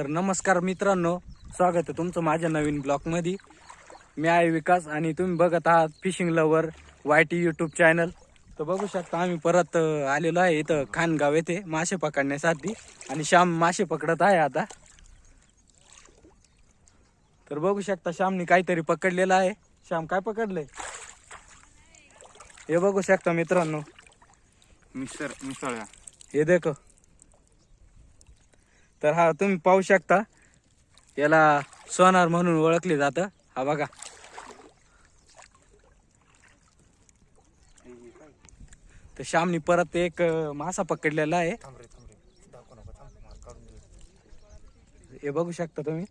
तर नमस्कार मित्रांनो स्वागत आहे तुमचं माझ्या नवीन ब्लॉगमध्ये. मी आहे विकास आणि तुम्ही बघत आहात fishing lover Y T YouTube channel. तर बघू शकता आम्ही परत आलेलो आहे इथं खानगाव येथे मासे पकडण्यासाठी. आणि श्याम मासे पकडत आहे आता. तर बघू शकता श्यामने काहीतरी पकडलेलं आहे. श्याम काय पकडलंय? हे बघू शकता मित्रांनो. मिसळ मिसळ हे देखो. तर हा तुम्ही पाहू शकता. याला सोनार म्हणून ओळखले जातं. हा बघा. तर श्यामनी परत एक मासा पकडलेला आहे. हे बघू शकता तुम्ही.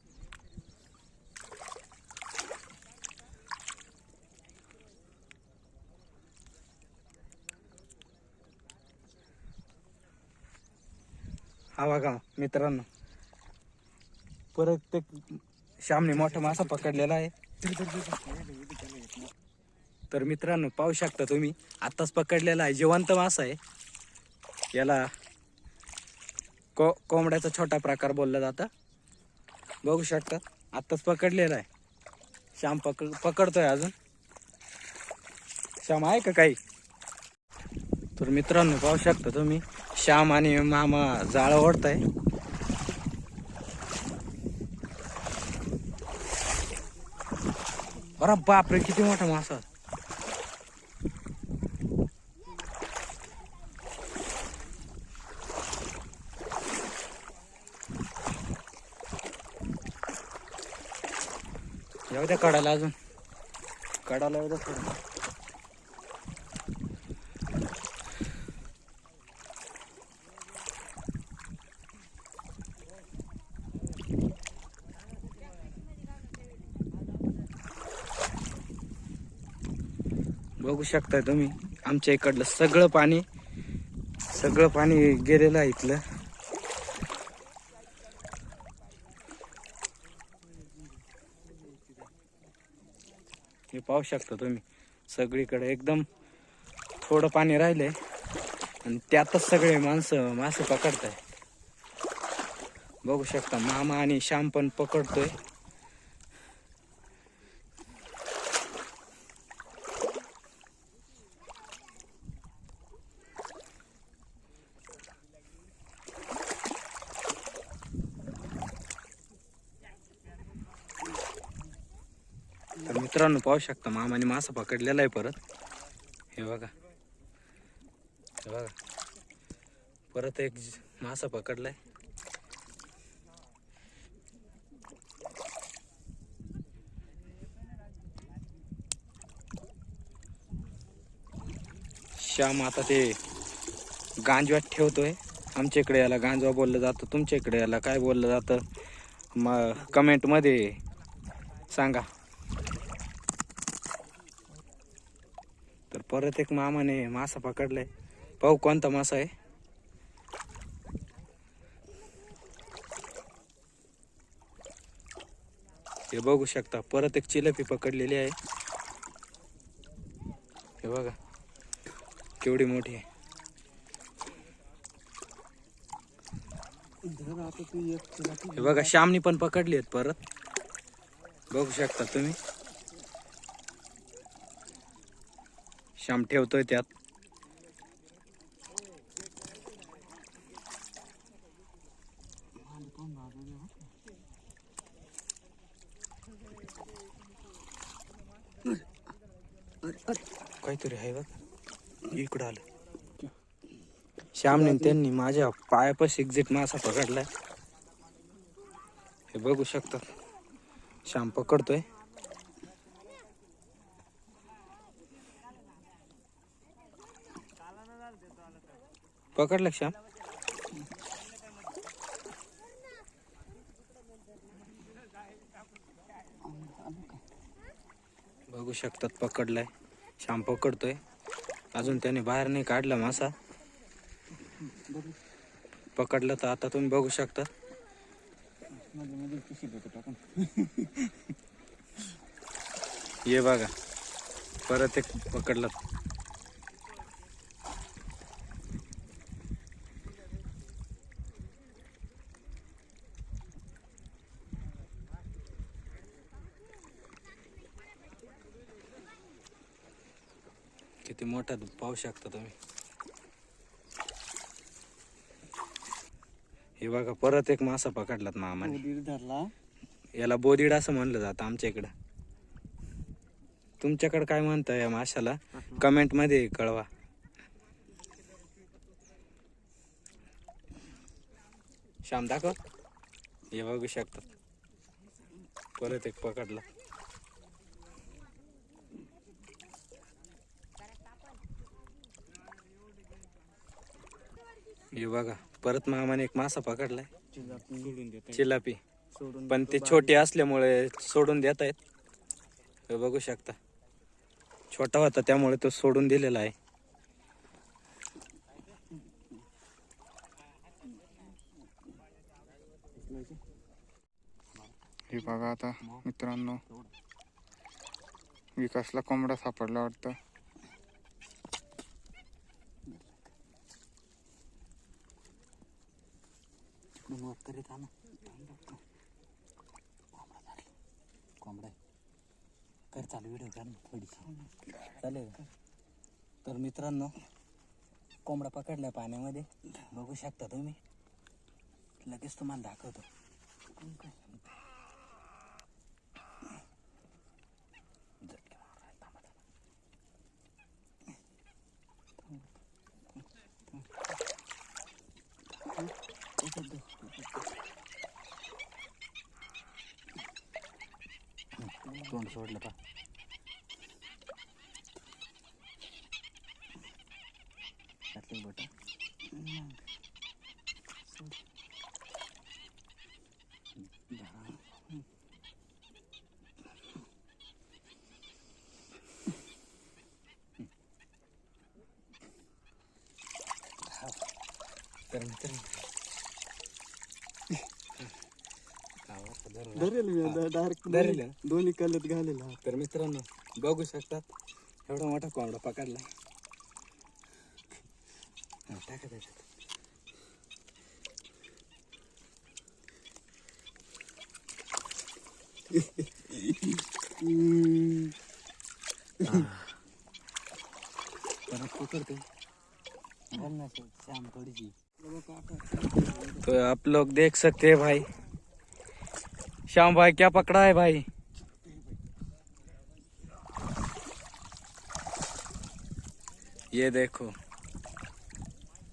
हा बघा मित्रांनो. परत ते श्यामने मोठा मासा पकडलेला आहे. तर मित्रांनो पाहू शकता तुम्ही आत्ताच पकडलेला आहे जिवंत मासा आहे. याला को कोंबड्याचा छोटा प्रकार बोलला जातं. बघू शकता आत्ताच पकडलेला आहे. श्याम पकड पकडतोय अजून. श्याम आहे का काही? तर मित्रांनो पाहू शकता तुम्ही श्याम आणि मामा जाळं आहे अरे बापरे किती मोठा मासा. येऊ द्या कडाला अजून. कडाला येऊ द्या बघू शकताय तुम्ही. आमच्या इकडलं सगळं पाणी सगळं पाणी गेलेलं आहे इथलं. हे पाहू शकता तुम्ही. सगळीकडे एकदम थोडं पाणी राहिलंय. आणि त्यातच सगळे माणसं मासे पकडताय. बघू शकता मामा आणि श्याम पण पकडतोय. मित्रांनो पाहू शकता मामाने मासा पकडलेला आहे परत. हे बघा. हे बघा. परत एक मासा पकडलाय. श्याम आता ते गांजवात ठेवतोय. आमच्या इकडे याला गांजवा बोललं जातं तुमच्या इकडे याला काय बोललं जातं? म कमेंटमध्ये सांगा. परत एक मामाने मासा पकडलाय. पाहू कोणता मासा आहे. हे बघू शकता परत एक चिलपी पकडलेली आहे. हे बघा केवढी मोठी आहे. हे बघा श्यामनी पण पकडली आहेत परत. बघू शकता तुम्ही. श्याम ठेवतोय त्यात. काहीतरी आहे बघ. इकडं आलं. श्यामने त्यांनी माझ्या पायापाशी एक्झिट मासा पकडलाय. हे बघू शकतात श्याम पकडतोय. पकडलं का श्याम बघू शकतात पकडलाय. श्याम पकडतोय अजून त्याने बाहेर नाही काढला मासा. पकडलं तर आता तुम्ही बघू शकता. ये बघा. परत एक पकडलं. मोठा पाहू शकता तुम्ही. हे बघा परत एक मासा पकडलात मामाने. धरला. याला बोदीड असं म्हणलं जातं आमच्या इकडं. तुमच्याकडे काय म्हणता या माशाला? कमेंटमध्ये कळवा. श्याम दाखव. हे बघू शकतात परत एक पकडला. हे बघा परत मामाने एक मासा पकडलाय. चिलापी सोडून पण ते छोटे असल्यामुळे सोडून देत आहेत. हे बघू शकता. छोटा होता त्यामुळे तो सोडून दिलेला आहे. हे बघा आता मित्रांनो विकासला कोंबडा सापडला वाटतं. तिकडून वर करीत कोंबडा धरला कोंबडा कर चालू व्हिडिओ कर थोडीशी. चालेल का? तर मित्रांनो कोंबडा पकडला पाण्यामध्ये. बघू शकता तुम्ही. लगेच तुम्हाला दाखवतो. ಹಾಕ್ಕೊಂಡು ಸೋಡ್ಲಪ್ಪ ಕತ್ಲಿಗೆ ಬಿಟ್ಟು Terima kasih. धरेल. मी डायरेक्ट धरेल? दोन्ही कलत घालेला तर मित्रांनो बघू शकतात. एवढा मोठा कोंबडा पकडला. टाका त्याच्यात. परत पकडतो. तो आप लोग देख सकते हैं भाई. श्याम भाई क्या पकड़ा है भाई? ये देखो।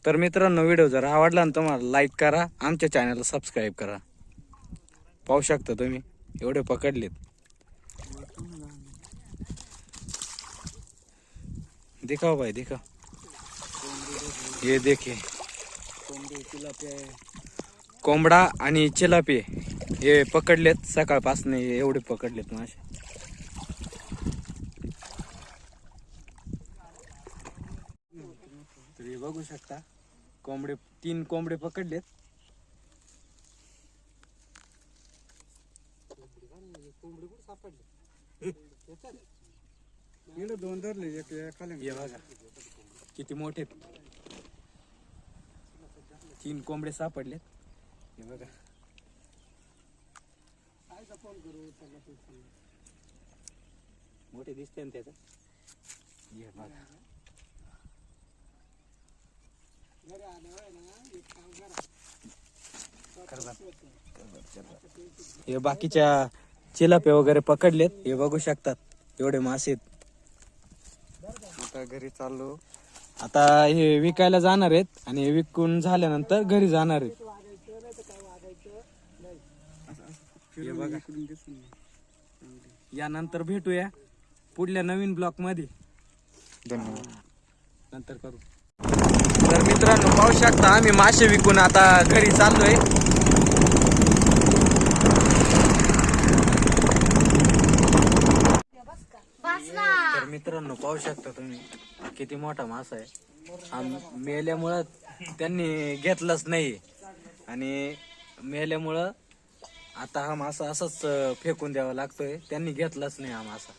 तर मित्रांनो व्हिडिओ जर आवडला ना तुम्हाला लाईक करा आमच्या चॅनलला सबस्क्राईब करा. पाहू शकता तुम्ही एवढे पकडलेत. दिखाओ भाई दिखा ये देखे. कोंबडा आणि चिलापी हे पकडलेत सकाळपासून एवढे पकडलेत मासे. तर बघू शकता कोंबडे तीन कोंबडे पकडलेत. दोन धरले एक खाली बघा किती मोठे तीन कोंबडे सापडलेत. हे बघा. मोठे दिसते ना त्याचं? हे बघा. कर. बा. हे बाकीच्या चिलापे वगैरे पकडलेत हे बघू शकतात एवढे मासे आहेत. आता घरी चाललो. आता हे विकायला जाणार आहेत आणि हे विकून झाल्यानंतर घरी जाणार आहेत. हे बघा. यानंतर भेटूया पुढल्या नवीन ब्लॉकमध्ये. धन्यवाद. नंतर करू. तर मित्रांनो पाहू शकता आम्ही मासे विकून आता घरी चाललोय. तर मित्रांनो पाहू शकता तुम्ही किती मोठा मासा आहे. हा मेल्यामुळं त्यांनी घेतलाच नाही. आणि मेल्यामुळं आता हा मासा असाच अं, फेकून द्यावा लागतोय. त्यांनी घेतलाच नाही हा मासा.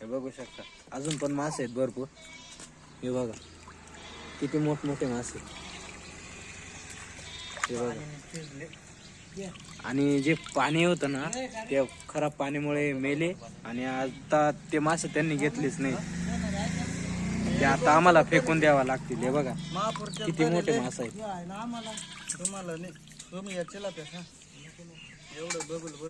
हे बघू शकता. अजून पण मासे आहेत भरपूर. हे बघा. किती मोठमोठे मासे. हे बघा. आणि जे पाणी होतं ना ते खराब पाणीमुळे मेले. आणि आता ते मासे त्यांनी घेतलेच नाही. ते आता आम्हाला फेकून द्यावा लागतील. हे बघा. किती मोठे मासे आहेत. आहे आम्हाला तुम्हाला नाही. तुम्ही याच्याला एवढं बघू